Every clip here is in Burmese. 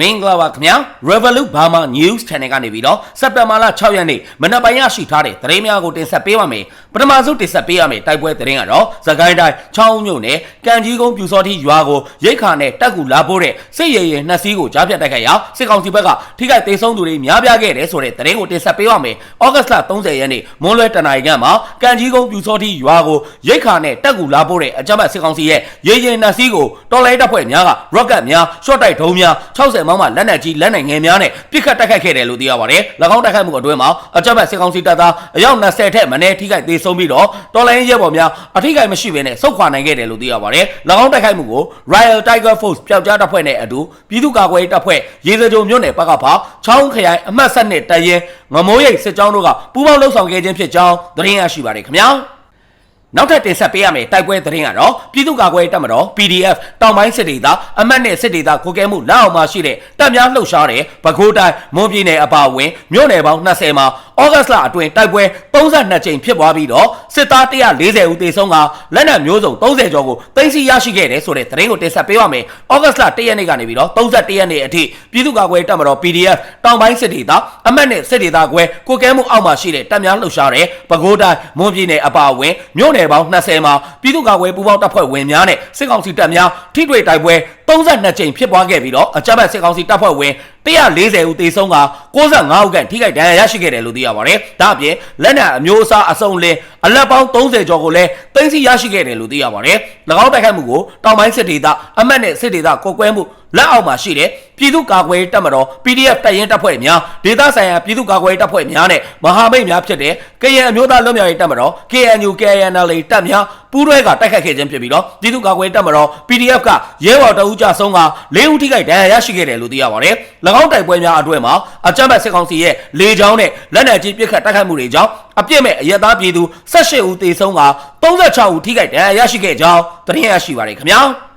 မင်္ဂလာပါခင်ဗျာ Revolut Burma News Channel ကနေပြီးတော့စက်တင်ဘာလ6ရက်နေ့မနက်ပိုင်းရရှိထားတဲ့သတင်းများကိုတင်ဆက်ပေးပါမယ်ပထမဆုံးတင်ဆက်ပေးရမယ့်တိုက်ပွဲသတင်းကတော့သခိုင်းတိုင်းချောင်းမြို့နယ်ကံကြီးကုန်းပြူစောတိရွာကိုရိတ်ခါနဲ့တက်ကူလာပို့တဲ့စစ်ရည်ရည်နှစ်စီးကိုကြားဖြတ်တိုက်ခိုက်ရာစစ်ကောင်စီဘက်ကထိခိုက်ဒေဆုံးသူတွေများပြားခဲ့တယ်ဆိုတဲ့သတင်းကိုတင်ဆက်ပေးပါမယ်ဩဂတ်လ30ရက်နေ့မွန်းလွဲတနင်္လာရီကမှာကံကြီးကုန်းပြူစောတိရွာကိုရိတ်ခါနဲ့တက်ကူလာပို့တဲ့အကြမ်းဖက်စစ်ကောင်စီရဲ့ရည်ရည်နှစ်စီးကိုတော်လိုင်းတပ်ဖွဲ့များက rocket များရှော့တိုက်ဒုံးများ60မောင်းမှလက်နက်ကြီးလက်နက်ငယ်များနဲ့ပစ်ခတ်တိုက်ခိုက်ခဲ့တယ်လို့သိရပါတယ်။၎င်းတိုက်ခိုက်မှုအတွင်းမှာအကြမ်းဖက်စစ်ကောင်စီတပ်သားအယောက်20ထက်မနည်းထိခိုက်သေးဆုံးပြီးတော့တော်လိုင်းရဲဘော်များအထိခိုက်မရှိဘဲနဲ့ဆုတ်ခွာနိုင်ခဲ့တယ်လို့သိရပါတယ်။၎င်းတိုက်ခိုက်မှုကို Royal Tiger Force ပျောက်ကြားတပ်ဖွဲ့နဲ့အတူပြည်သူ့ကာကွယ်ရေးတပ်ဖွဲ့ရေစကြုံမြို့နယ်ပကဖာချောင်းခရိုင်အမှတ်7နဲ့တရင်ငမိုးရိပ်စစ်ကြောင်းတို့ကပူးပေါင်းလှုပ်ဆောင်ခဲ့ခြင်းဖြစ်ကြောင်းသတင်းရရှိပါတယ်ခင်ဗျာ။ နောက်ထပ်တင်ဆက်ပေးရမယ့်တိုက်ပွဲသတင်းကတော့ပြည်သူ့ကာကွယ်ရေးတပ်မတော် PDF တောင်ပိုင်းစစ်ဒေသအမှတ်နဲ့စစ်ဒေသကိုကဲမှုလက်အောက်မှာရှိတဲ့တပ်များလှုပ်ရှားတဲ့ပဲခူးတိုင်းမွန်ပြည်နယ်အပါအဝင်မြို့နယ်ပေါင်း20မှာဩဂတ်လအတွင်းတိုက်ပွဲ32ကြိမ်ဖြစ်ပွားပြီးတော့စစ်သား140ဦးသေဆုံးကလက်နက်မျိုးစုံ30ကျော်ကိုသိမ်းဆည်းရရှိခဲ့တယ်ဆိုတဲ့သတင်းကိုတင်ဆက်ပေးပါမယ်။ဩဂတ်လ1ရက်နေ့ကနေပြီးတော့31ရက်နေ့အထိပြည်သူ့ကာကွယ်ရေးတပ်မတော် PDF တောင်ပိုင်းစစ်ဒေသအမှတ်နဲ့စစ်ဒေသကွဲကိုကဲမှုအောက်မှာရှိတဲ့တပ်များလှုပ်ရှားတဲ့ပဲခူးတိုင်းမွန်ပြည်နယ်အပါအဝင်မြို့နယ်ပေါင်း20မှာပြည်သူ့ကာကွယ်ပူးပေါင်းတပ်ဖွဲ့ဝင်များနဲ့စစ်ကောင်စီတပ်များထိတွေ့တိုက်ပွဲ32ကြိမ်ဖြစ်ပွားခဲ့ပြီးတော့အကြမ်းဖက်စစ်ကောင်စီတပ်ဖွဲ့ဝင်140ဦးသေဆုံးက65ဦးခန့်ထိခိုက်ဒဏ်ရာရရှိခဲ့တယ်လို့သိရပါတယ်။ဒါအပြင်လက်နက်အမျိုးအစားအစုံလင်အလက်ပေါင်း30ကျော်ကိုလည်းသိမ်းဆည်းရရှိခဲ့တယ်လို့သိရပါတယ်။၎င်းတိုက်ခိုက်မှုကိုတောင်ပိုင်းစစ်ဒေသအမတ်နဲ့စစ်ဒေသကိုကွဲမှု လက်အောက်မှာရှိတဲ့ပြည်သူ့ကာကွယ်ရေးတပ်မတော် PDF တပ်ရင်းတပ်ဖွဲ့များဒေသဆိုင်ရာပြည်သူ့ကာကွယ်ရေးတပ်ဖွဲ့များနဲ့မဟာမိတ်များဖြစ်တဲ့ကရင်အမျိုးသားလွတ်မြောက်ရေးတပ်မတော် KNU KNL တပ်များပူးတွဲကတိုက်ခိုက်ခဲ့ခြင်းဖြစ်ပြီးတော့ပြည်သူ့ကာကွယ်ရေးတပ်မတော် PDF ကရဲဘော်တအူးကြဆုံးက၄ဦးထိခိုက်ဒဏ်ရာရရှိခဲ့တယ်လို့သိရပါတယ်။၎င်းတိုက်ပွဲများအတွင်းမှာအကြမ်းဖက်စစ်ကောင်စီရဲ့လေကြောင်းနဲ့လက်နက်ကြီးပစ်ခတ်တိုက်ခိုက်မှုတွေကြောင့်အပြစ်မဲ့အရက်သားပြည်သူ18ဦးသေဆုံးက36ဦးထိခိုက်ဒဏ်ရာရရှိခဲ့ကြောင်းသတင်းရရှိပါတယ်ခင်ဗျာ။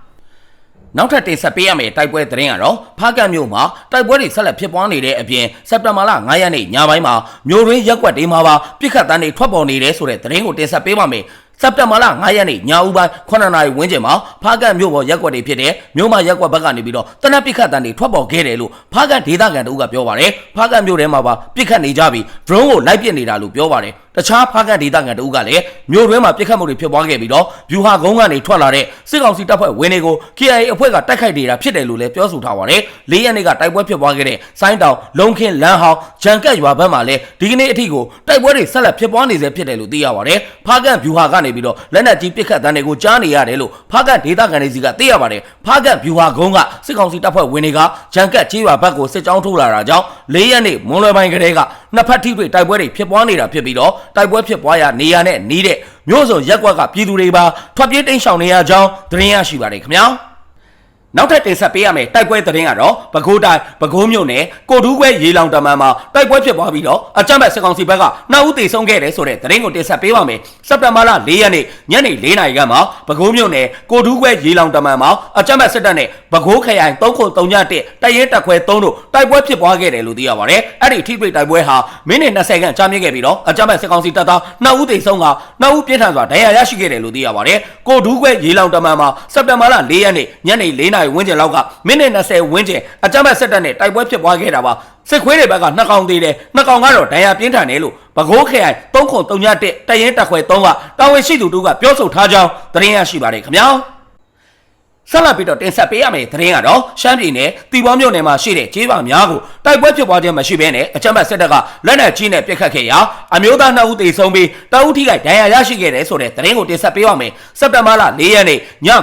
နောက်ထပ်တင်ဆက်ပေးရမယ့်တိုက်ပွဲသတင်းကတော့ဖားကတ်မြို့မှာတိုက်ပွဲတွေဆက်လက်ဖြစ်ပွားနေတဲ့အပြင်စက်တင်ဘာလ9ရက်နေ့ညပိုင်းမှာမြို့ရင်းရက်ကွက်တွေမှာပါပြစ်ခတ်တန်းတွေထွက်ပေါ်နေတယ်ဆိုတဲ့သတင်းကိုတင်ဆက်ပေးပါမယ်စက်တင်ဘာလ9ရက်နေ့ညဦးပိုင်း9နာရီဝန်းကျင်မှာဖားကတ်မြို့ပေါ်ရက်ကွက်တွေဖြစ်တဲ့မြို့မရက်ကွက်ဘက်ကနေပြီးတော့တနက်ပစ်ခတ်တန်းတွေထွက်ပေါ်ခဲ့တယ်လို့ဖားကတ်ဒေသခံတို့ကပြောပါတယ်ဖားကတ်မြို့ထဲမှာပါပစ်ခတ်နေကြပြီး drone ကိုလိုက်ပစ်နေတာလို့ပြောပါတယ် တခြားဖားကတ်ဒေသခံတို့ကလည်းမြို့တွင်းမှာပြစ်ခတ်မှုတွေဖြစ်ပွားခဲ့ပြီးတော့ဗျူဟာကုန်းကနေထွက်လာတဲ့စစ်ကောင်စီတပ်ဖွဲ့ဝင်တွေကို KIA အဖွဲ့ကတိုက်ခိုက်နေတာဖြစ်တယ်လို့လည်းပြောဆိုထားပါတယ်။၄ရက်နေ့ကတိုက်ပွဲဖြစ်ပွားခဲ့တဲ့စိုင်းတောင်လုံခင်းလမ်းဟောင်းဂျန်ကတ်ရွာဘက်မှာလည်းဒီကနေ့အထိကိုတိုက်ပွဲတွေဆက်လက်ဖြစ်ပွားနေစေဖြစ်တယ်လို့သိရပါတယ်။ဖားကတ်ဗျူဟာကနေပြီးတော့လက်နက်ကြီးပစ်ခတ်တန်းတွေကိုကြားနေရတယ်လို့ဖားကတ်ဒေသခံတွေစီကသိရပါတယ်။ဖားကတ်ဗျူဟာကုန်းကစစ်ကောင်စီတပ်ဖွဲ့ဝင်တွေကဂျန်ကတ်ကြီးရွာဘက်ကိုစစ်ကြောင်းထိုးလာတာကြောင့်၄ရက်နေ့မွန်လွယ်ပိုင်းကလေးက နှစ်ဖက်ထိတွေ့တိုက်ပွဲတွေဖြစ်ပွားနေတာဖြစ်ပြီးတော့တိုက်ပွဲဖြစ်ပွားရာနေရာနဲ့နီးတဲ့မြို့စုံရက်ကွက်ကပြည်သူတွေပါထွက်ပြေးတိမ်းရှောင်နေရကြောင်းသတင်းရရှိပါတယ်ခင်ဗျာ နောက်ထပ်တင်ဆက်ပေးရမယ့်တိုက်ပွဲသတင်းကတော့ပဲခူးတိုင်းပဲခူးမြို့နယ်ကိုတူးခွဲရေလောင်တမန်မှာတိုက်ပွဲဖြစ်ပွားပြီးတော့အကြမ်းဖက်စစ်ကောင်စီဘက်ကနှစ်ဦးသေဆုံးခဲ့တယ်ဆိုတဲ့သတင်းကိုတင်ဆက်ပေးပါမယ်စက်တင်ဘာလ၄ရက်နေ့ညနေ၄နာရီခန့်မှာပဲခူးမြို့နယ်ကိုတူးခွဲရေလောင်တမန်မှာအကြမ်းဖက်စစ်တပ်နဲ့ပဲခူးခရိုင်3ခု3ည1တရဲတက်ခွဲ3တို့တိုက်ပွဲဖြစ်ပွားခဲ့တယ်လို့သိရပါတယ်အဲ့ဒီထိတွေ့တိုက်ပွဲဟာမိနစ်20ခန့်ကြာမြင့်ခဲ့ပြီးတော့အကြမ်းဖက်စစ်ကောင်စီတပ်သားနှစ်ဦးသေဆုံးကနှစ်ဦးပြင်းထန်စွာဒဏ်ရာရရှိခဲ့တယ်လို့သိရပါတယ်ကိုတူးခွဲရေလောင်တမန်မှာစက်တင်ဘာလ၄ရက်နေ့ညနေ၄နာရီဝန်းကျင်လောက်ကမိနစ်20ဝန်းကျင်အကြမ်းဖက်စစ်တပ်နဲ့တိုက်ပွဲဖြစ်ပွားခဲ့တာပါစစ်ခွေးတွေဘက်ကနှစ်ကောင်သေးတယ်နှစ်ကောင်ကတော့ဒဏ်ရာပြင်းထန်တယ်လို့ပဲခူးခရိုင်3ခု3ည1တရင်တက်ခွဲ3ကတာဝန်ရှိသူတို့ကပြောဆိုထားကြောင်းသတင်းရရှိပါတယ်ခင်ဗျာ ဆက်လက်ပြီးတော့တင်ဆက်ပေးရမယ့်သတင်းကတော့ရှမ်းပြည်နယ်တီဘောမြို့နယ်မှာရှိတဲ့ကျေးရွာများကိုတိုက်ပွဲဖြစ်ပွားခြင်းမရှိဘဲနဲ့အကြမ်းဖက်စစ်တပ်ကလက်နက်ကြီးနဲ့ပစ်ခတ်ခဲ့ရာအမျိုးသား2ဦးသေဆုံးပြီးတအုပ်ထိခိုက်ဒဏ်ရာရရှိခဲ့တယ်ဆိုတဲ့သတင်းကိုတင်ဆက်ပေးပါမယ်။စက်တင်ဘာလ4ရက်နေ့ည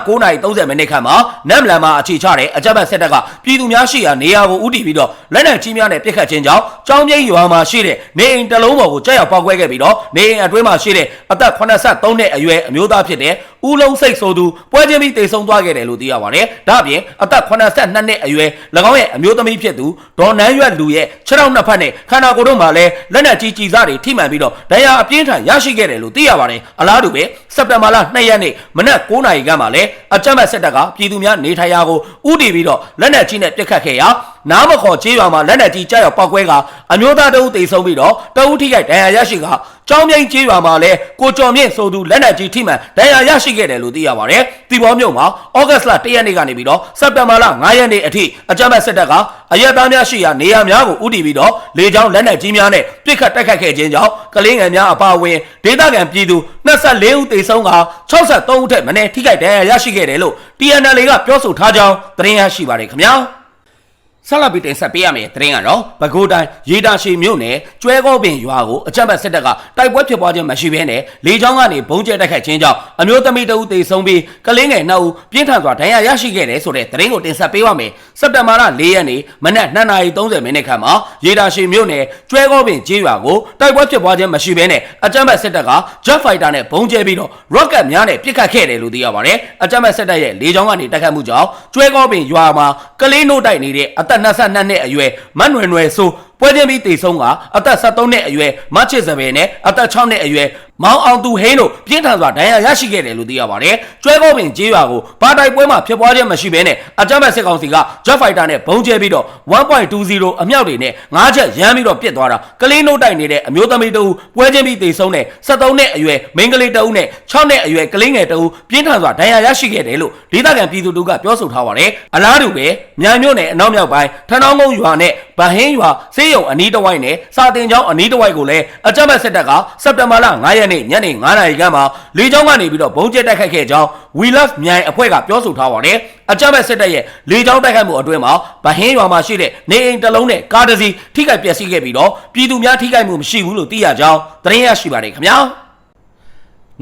9:30မိနစ်ခန့်မှာနမ်လန်မှာအခြေချတဲ့အကြမ်းဖက်စစ်တပ်ကပြည်သူများရှိရာနေရာကိုဦးတည်ပြီးတော့လက်နက်ကြီးများနဲ့ပစ်ခတ်ခြင်းကြောင့်ကြောင်းမြိတ်ရွာမှာရှိတဲ့နေအိမ်တစ်လုံးပေါ်ကိုကြောက်ရောက်ပေါက်ကွဲခဲ့ပြီးတော့နေအိမ်အတွင်းမှာရှိတဲ့အသက်83နှစ်အရွယ်အမျိုးသားဖြစ်တဲ့ဦးလုံးစိတ်ဆိုသူပွဲချင်းပြီးတေဆုံးသွားခဲ့တယ်လို့သိရပါတယ်။ဒါ့အပြင်အသက်82နှစ်အရွယ်၎င်းရဲ့အမျိုးသမီးဖြစ်သူဒေါ်နန်းရွက်လူရဲ့ခြေထောက်နှစ်ဖက်နဲ့ခန္ဓာကိုယ်တို့မှာလည်းလက်နက်ကြီးကြီးစားတွေထိမှန်ပြီးတော့ဒဏ်ရာအပြင်းထန်ရရှိခဲ့တယ်လို့သိရပါတယ်။အလားတူပဲစက်တင်ဘာလ2ရက်နေ့မနက်9:00နာရီခန့်မှာလည်းအကြမ်းဖက်စစ်တပ်ကပြည်သူများနေထိုင်ရာကိုဥတီပြီးတော့လက်နက်ကြီးနဲ့ပစ်ခတ်ခဲ့ရာနားမခေါ်ချေးရွာမှာလက်နက်ကြီးကြောက်ရောက်ပောက်ကွဲကအမျိုးသားတအုပ်တေဆုံးပြီးတော့တအုပ်ထိခိုက်ဒဏ်ရာရရှိက ကျောင်းမြိန်ကြီးရွာမှာလည်းကိုကျော်မြင့်ဆိုသူလက်နက်ကြီးထိမှန်ဒဏ်ရာရရှိခဲ့တယ်လို့သိရပါတယ်။တီဘောမြို့မှာဩဂတ်စ်လ1ရက်နေ့ကနေပြီးတော့စက်တင်ဘာလ9ရက်နေ့အထိအကြမ်းဖက်စစ်တပ်ကအရက်သားများရှိရာနေရာများကိုဥတီပြီးတော့လေကြောင်းလက်နက်ကြီးများနဲ့ပစ်ခတ်တိုက်ခတ်ခဲ့ခြင်းကြောင့်ကလေးငယ်များအပါအဝင်ဒေသခံပြည်သူ24ဦးသေဆုံးက63ဦးထက်မနည်းထိခိုက်ဒဏ်ရာရရှိခဲ့တယ်လို့ TNL ကပြောဆိုထားကြောင်းသတင်းရရှိပါတယ်ခင်ဗျာ။ ဆက်လက်ပြီးတင်ဆက်ပေးရမယ့်သတင်းကတော့ပဲခူးတိုင်းရေတာရှည်မြို့နယ်ကျွဲကောပင်ရွာကိုအကြမ်းဖက်စစ်တပ်ကတိုက်ပွဲဖြစ်ပွားခြင်းမရှိဘဲနဲ့လေကြောင်းကနေဘုံကျဲတိုက်ခိုက်ခြင်းကြောင့်အမျိုးသမီးတဦးသေဆုံးပြီးကလေးငယ်နှစ်ဦးပြင်းထန်စွာဒဏ်ရာရရှိခဲ့တယ်ဆိုတဲ့သတင်းကိုတင်ဆက်ပေးပါမယ်။စက်တင်ဘာလ၄ရက်နေ့မနက်2:30မိနစ်ခန့်မှာရေတာရှည်မြို့နယ်ကျွဲကောပင်ကျေးရွာကိုတိုက်ပွဲဖြစ်ပွားခြင်းမရှိဘဲနဲ့အကြမ်းဖက်စစ်တပ်က Jet Fighter နဲ့ဘုံကျဲပြီးတော့ Rocket များနဲ့ပစ်ခတ်ခဲ့တယ်လို့သိရပါတယ်။အကြမ်းဖက်စစ်တပ်ရဲ့လေကြောင်းကနေတိုက်ခတ်မှုကြောင့်ကျွဲကောပင်ရွာမှာကလေးနို့တိုက်နေတဲ့အသက်22နှစ်အရွယ်မတ်နွယ်နွယ်ဆို ပွဲချင်းပြီးတေဆုံးကအသက်73နှစ်အရွယ်မချစ်စပယ်နဲ့အသက်6နှစ်အရွယ်မောင်အောင်သူဟင်းတို့ပြင်းထန်စွာဒဏ်ရာရရှိခဲ့တယ်လို့သိရပါတယ်။ကျွဲကောပင်ကျေးရွာကိုဘာတိုက်ပွဲမှာဖြစ်ပွားခြင်းမရှိဘဲနဲ့အကြမ်းဖက်စစ်ကောင်စီက Jet Fighter နဲ့ဘုံကျဲပြီးတော့1.20အမြောက်တွေနဲ့၅ချက်ရမ်းပြီးတော့ပစ်သွားတာကလေးနို့တိုက်နေတဲ့အမျိုးသမီးတဦးပွဲချင်းပြီးတေဆုံးတဲ့73နှစ်အရွယ်မိန်းကလေးတဦးနဲ့6နှစ်အရွယ်ကလေးငယ်တဦးပြင်းထန်စွာဒဏ်ရာရရှိခဲ့တယ်လို့ဒေသခံပြည်သူတို့ကပြောဆိုထားပါတယ်။အလားတူပဲမြိုင်မြို့နယ်အနောက်မြောက်ပိုင်းထန်းတောင်းကုန်းရွာနဲ့ဗဟင်းရွာစေးရုံအနီးတစ်ဝိုက်နဲ့စာတင်ကျောင်းအနီးတစ်ဝိုက်ကိုလည်းအကြမ်းဖက်စစ်တပ်ကစက်တင်ဘာလ9ရက်နေ့ညနေ9နာရီခန့်မှာလေကြောင်းကနေပြီးတော့ဘုံကျဲတိုက်ခိုက်ခဲ့ကြောင်း We Love မြိုင်အဖွဲ့ကပြောဆိုထားပါတယ်။အကြမ်းဖက်စစ်တပ်ရဲ့လေကြောင်းတိုက်ခိုက်မှုအတွင်းမှာဗဟင်းရွာမှာရှိတဲ့နေအိမ်တစ်လုံးနဲ့ကားတစ်စီးထိခိုက်ပျက်စီးခဲ့ပြီးတော့ပြည်သူများထိခိုက်မှုမရှိဘူးလို့သိရကြောင်းသတင်းရရှိပါတယ်ခင်ဗျာ။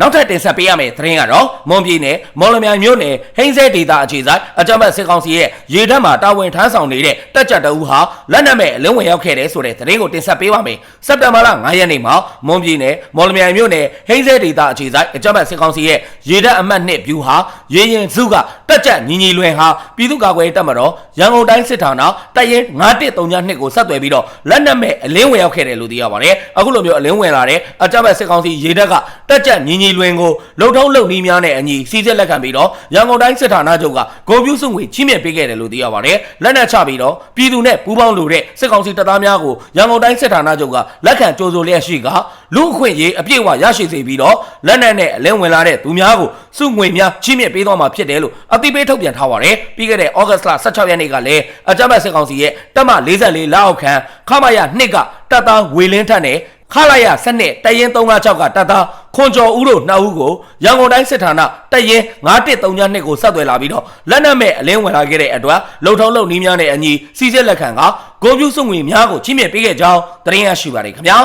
နောက်ထပ်တင်ဆက်ပေးရမယ့်သတင်းကတော့မွန်ပြည်နယ်မော်လမြိုင်မြို့နယ်ဟိန်းစဲဒေတာအခြေဆိုင်အကြမ်းဖက်စစ်ကောင်စီရဲ့ရေတပ်မှတာဝန်ထမ်းဆောင်နေတဲ့တက်ကြွတအူးဟာလက်နက်မဲ့အလင်းဝင်ရောက်ခဲ့တဲ့ဆိုတဲ့သတင်းကိုတင်ဆက်ပေးပါမယ်။စက်တင်ဘာလ9ရက်နေ့မှာမွန်ပြည်နယ်မော်လမြိုင်မြို့နယ်ဟိန်းစဲဒေတာအခြေဆိုင်အကြမ်းဖက်စစ်ကောင်စီရဲ့ရေတပ်အမှတ်2ဗျူဟာရေရင်စုကတက်ကြွညီညီလွင်ဟာပြည်သူ့ကာကွယ်ရေးတပ်မတော်ရန်ကုန်တိုင်းစစ်ဌာနတပ်ရင်း9132ကိုဆက်သွယ်ပြီးတော့လက်နက်မဲ့အလင်းဝင်ရောက်ခဲ့တယ်လို့သိရပါတယ်။အခုလိုမျိုးအလင်းဝင်လာတဲ့အကြမ်းဖက်စစ်ကောင်စီရေတပ်ကတက်ကြွညီညီလွင်ကိုလုံထုံးလုံနီးများနဲ့အညီစီစစ်လက်ခံပြီးတော့ရန်ကုန်တိုင်းစစ်ဌာနချုပ်ကဂုံပြူစုငွေချင်းမြင့်ပေးခဲ့တယ်လို့သိရပါတယ်။လက်နက်ချပြီးတော့ပြည်သူနဲ့ပူးပေါင်းလို့တဲ့စစ်ကောင်စီတပ်သားများကိုရန်ကုန်တိုင်းစစ်ဌာနချုပ်ကလက်ခံကြိုးဆိုလျက်ရှိကလူအခွင့်ရေးအပြည့်အဝရရှိစေပြီးတော့လက်နက်နဲ့အလင်းဝင်လာတဲ့သူများကိုစုငွေများချင်းမြင့်ပေးသွားမှာဖြစ်တယ်လို့အသိပေးထုတ်ပြန်ထားပါတယ်။ပြီးခဲ့တဲ့ဩဂတ်စ်လ16ရက်နေ့ကလည်းအကြမ်းဖက်စစ်ကောင်စီရဲ့တပ်မ44လက်အောက်ခံခမရ2ကတပ်သားဝေလင်းထက်နဲ့ခလာရစနစ်တရင်356ကတပ်သား ခွန်ကျော်ဦးတို့နှစ်ဦးကိုရန်ကုန်တိုင်းစစ်ဌာနတရင်9132ကိုဆက်သွယ်လာပြီးတော့လက်နက်မဲ့အလင်းဝင်လာခဲ့တဲ့အတွက်လုံထုံးလုံနီးများနဲ့အညီစီစစ်လက်ခံကဂုံပြူစုငွေများကိုချင်းမြင့်ပေးခဲ့ကြောင်းသတင်းရရှိပါတယ်ခင်ဗျာ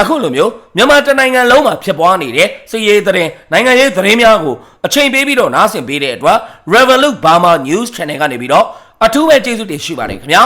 အခုလိုမျိုးမြန်မာတနိုင်ငံလုံးမှာဖြစ်ပွားနေတဲ့စီရေးသတင်းနိုင်ငံရေးသတင်းများကိုအချိန်ပေးပြီးတော့နားဆင်ပေးတဲ့အတွက် Revolut Burma News Channel ကနေပြီးတော့အထူးပဲကျေးဇူးတင်ရှိပါတယ်ခင်ဗျာ